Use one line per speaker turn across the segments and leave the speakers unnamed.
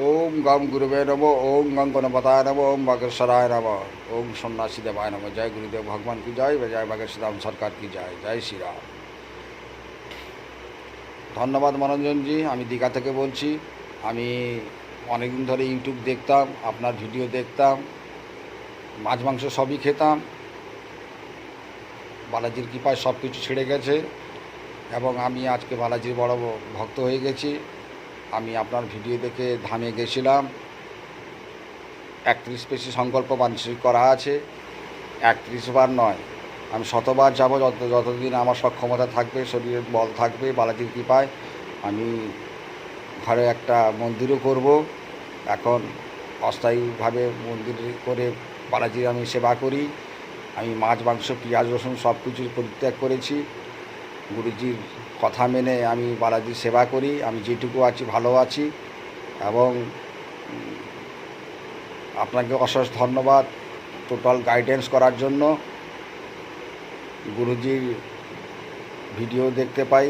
ওম গম গুরুবে নম ওম গং গণপতায় নম ওম বাগেশ্বরায় নম ওম সন্ন্যাসী দেবায় নম জয় গুরুদেব ভগবান কি জয় জয় বাগেশ্বরাম সরকার কি জয় জয় শ্রীরাম ধন্যবাদ মনোরঞ্জনজি আমি দীঘা থেকে বলছি। আমি অনেকদিন ধরে ইউটিউব দেখতাম, আপনার ভিডিও দেখতাম, মাছ মাংস সবই খেতাম। বালাজির কৃপায় সব কিছু ছেড়ে গেছে এবং আমি আজকে বালাজির বড় ভক্ত হয়ে গেছি। আমি আপনার ভিডিও দেখে ধামে গেছিলাম। একত্রিশ পেশি সংকল্প মানসিক করা আছে। একত্রিশ বার নয়। আমি শতবার যাব যত, যতদিন আমার সক্ষমতা থাকবে শরীরের বল থাকবে, বালাজির কৃপায় আমি ঘরে একটা মন্দিরও করব। এখন অস্থায়ীভাবে মন্দির করে বালাজির আমি সেবা করি। আমি মাছ, মাংস, পেঁয়াজ, রসুন সব কিছুর পরিত্যাগ করেছি। গুরুজির কথা মেনে আমি বালাজির সেবা করি, আমি যেটুকু আছি ভালো আছি এবং আপনাকে অশেষ ধন্যবাদ টোটাল গাইডেন্স করার জন্য। গুরুজির ভিডিও দেখতে পাই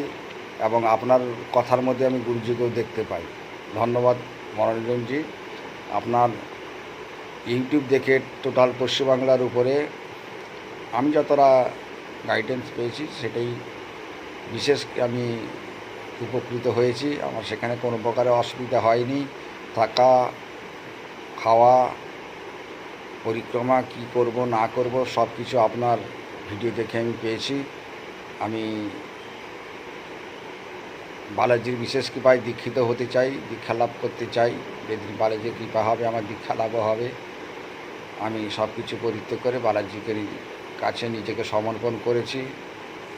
এবং আপনার কথার মধ্যে আমি গুরুজিকেও দেখতে পাই। ধন্যবাদ মনোরঞ্জনজি। আপনার ইউটিউব দেখে টোটাল পশ্চিমবাংলার উপরে আমি যতটা গাইডেন্স পেয়েছি সেটাই বিশেষ আমি উপকৃত হয়েছি। আমার সেখানে কোনো প্রকারের অসুবিধা হয়নি। থাকা, খাওয়া, পরিক্রমা, কি করব, না করব সব কিছু আপনার ভিডিও দেখে আমি পেয়েছি। আমি বালাজির বিশেষ কৃপায় দীক্ষিত হতে চাই, দীক্ষা লাভ করতে চাই। যেদিন বালাজির কৃপা হবে, আমার দীক্ষা লাভও হবে। আমি সব কিছু পরিত্যাগ করে বালাজিকে কাছে নিজেকে সমর্পণ করেছি।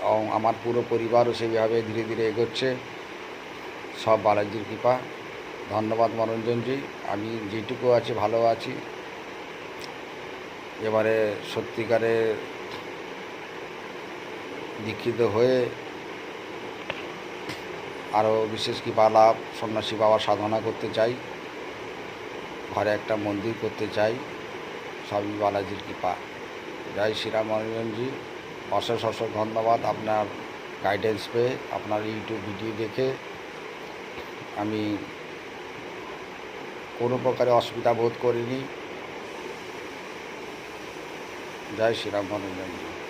এবং আমার পুরো পরিবারও সেইভাবে ধীরে ধীরে এগোচ্ছে। সব বালাজির কৃপা। ধন্যবাদ মনোরঞ্জনজি আমি যেটুকু আছি, ভালো আছি। এবারে সত্যিকারে দীক্ষিত হয়ে আরও বিশেষ কৃপা লাভ, সন্ন্যাসী বাবার সাধনা করতে চাই। ঘরে একটা মন্দির করতে চাই। সবই বালাজির কৃপা। জয় শ্রীরাম মনোরঞ্জনজি অশেষ অশেষ ধন্যবাদ আপনার গাইডেন্স পেয়ে, আপনার ইউটিউব ভিডিও দেখে। আমি কোনো প্রকারে অসুবিধা বোধ করিনি। জয় শ্রীরাম মনোরঞ্জনজি